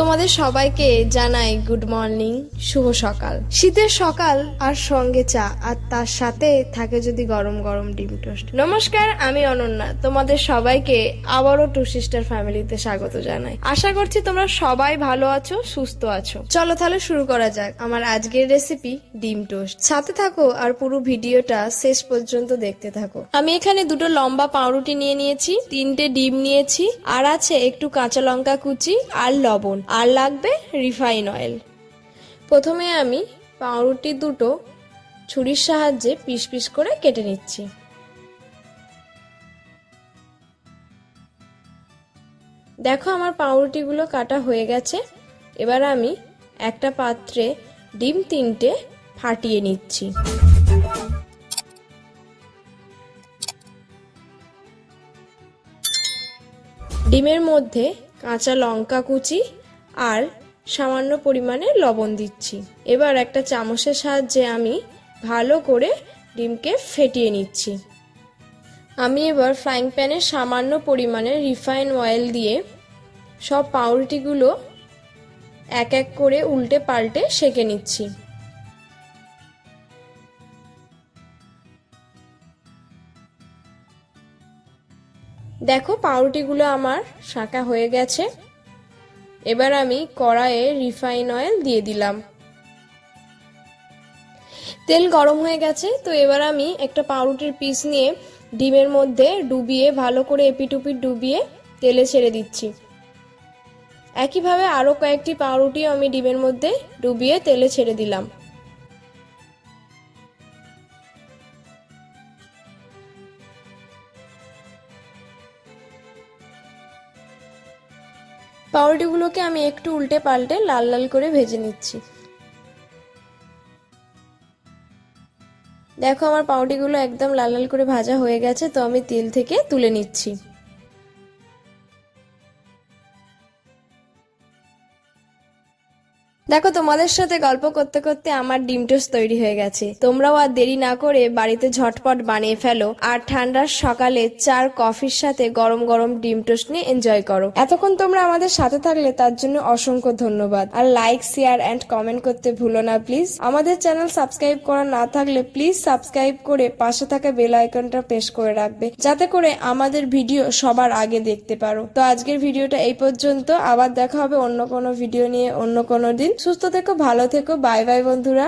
তোমাদের সবাইকে জানাই গুড মর্নিং, শুভ সকাল। শীতের সকাল আর সঙ্গে চা, আর তার সাথে থাকে যদি গরম গরম ডিম টোস্ট। নমস্কার, আমি অনন্যা। তোমাদের সবাইকে আবারও টু সিস্টার ফ্যামিলিতে স্বাগত জানাই। আশা করছি তোমরা সবাই ভালো আছো, সুস্থ আছো। চলো তাহলে শুরু করা যাক আমার আজকের রেসিপি ডিম টোস্ট। সাথে থাকো আর পুরো ভিডিওটা শেষ পর্যন্ত দেখতে থাকো। আমি এখানে দুটো লম্বা পাউরুটি নিয়ে নিয়েছি, তিনটে ডিম নিয়েছি, আর আছে একটু কাঁচা লঙ্কা কুচি আর লবণ। আর লাগবে রিফাইন অয়েল। প্রথমে আমি পাউরুটি দুটো ছুরির সাহায্যে পিস পিস করে কেটে নিচ্ছি। দেখো আমার পাউরুটিগুলো কাটা হয়ে গেছে। এবার আমি একটা পাত্রে ডিম তিনটে ফাটিয়ে নিচ্ছি। ডিমের মধ্যে কাঁচা লঙ্কা কুচি আর সামান্য পরিমাণে লবণ দিচ্ছি। এবার একটা চামচের সাহায্যে আমি ভালো করে ডিমকে ফেটিয়ে নিচ্ছি। আমি এবার ফ্রাইং প্যানে সামান্য পরিমাণে রিফাইন অয়েল দিয়ে সব পাউরুটিগুলো এক এক করে উল্টে পাল্টে সেকে নিচ্ছি। দেখো, পাউরুটিগুলো আমার শাঁকা হয়ে গেছে। এবার আমি কড়াইয়ে রিফাইন অয়েল দিয়ে দিলাম। তেল গরম হয়ে গেছে, তো এবার আমি একটা পাউরুটির পিস নিয়ে ডিমের মধ্যে ডুবিয়ে, ভালো করে এপিটুপিট ডুবিয়ে তেলে ছেড়ে দিচ্ছি। একইভাবে আরও কয়েকটি পাউরুটিও আমি ডিমের মধ্যে ডুবিয়ে তেলে ছেড়ে দিলাম। পাউরুটিগুলোকে আমি একটু উল্টে পাল্টে লাল লাল করে ভেজে নিচ্ছি। দেখো আমার পাউরুটিগুলো একদম লাল লাল করে ভাজা হয়ে গেছে, তো আমি তেল থেকে তুলে নিচ্ছি। দেখো, তোমাদের সাথে গল্প করতে করতে আমার ডিম টোস্ট তৈরি হয়ে গেছে। তোমরাও আর দেরি না করে বাড়িতে ঝটপট বানিয়ে ফেলো আর ঠান্ডার সকালে চার কফির সাথে গরম গরম ডিম টোস্ট নিয়ে এনজয় করো। এতক্ষণ তোমরা আমাদের সাথে থাকলে তার জন্য অসংখ্য ধন্যবাদ। আর লাইক শেয়ার অ্যান্ড কমেন্ট করতে ভুলো না প্লিজ আমাদের চ্যানেল সাবস্ক্রাইব করা না থাকলে প্লিজ সাবস্ক্রাইব করে পাশে থাকা বেল আইকনটা প্রেস করে রাখবে, যাতে করে আমাদের ভিডিও সবার আগে দেখতে পারো। তো আজকের ভিডিওটা এই পর্যন্ত। আবার দেখা হবে অন্য কোনো ভিডিও নিয়ে অন্য কোনো দিন। সুস্থ থেকো ভালো থেকো বাই বাই বন্ধুরা।